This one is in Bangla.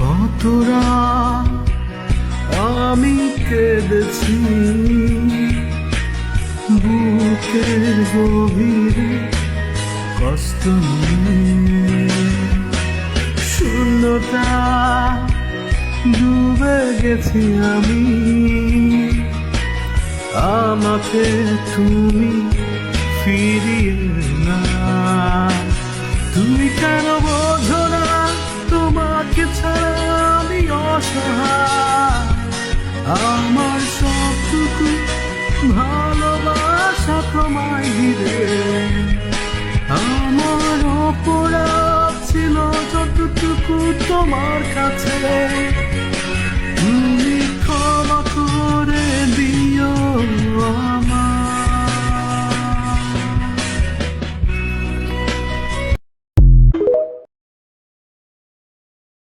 কতরা আমি কেঁদেছি বুকের গভীরে কষ্ট নিয়ে। শূন্যতা ডুবে গেছি আমি। আমাকে তুমি ভালোবাসা তোমায় ঘিরে আমার অপরাধ ছিল যতটুকু তোমার কাছে।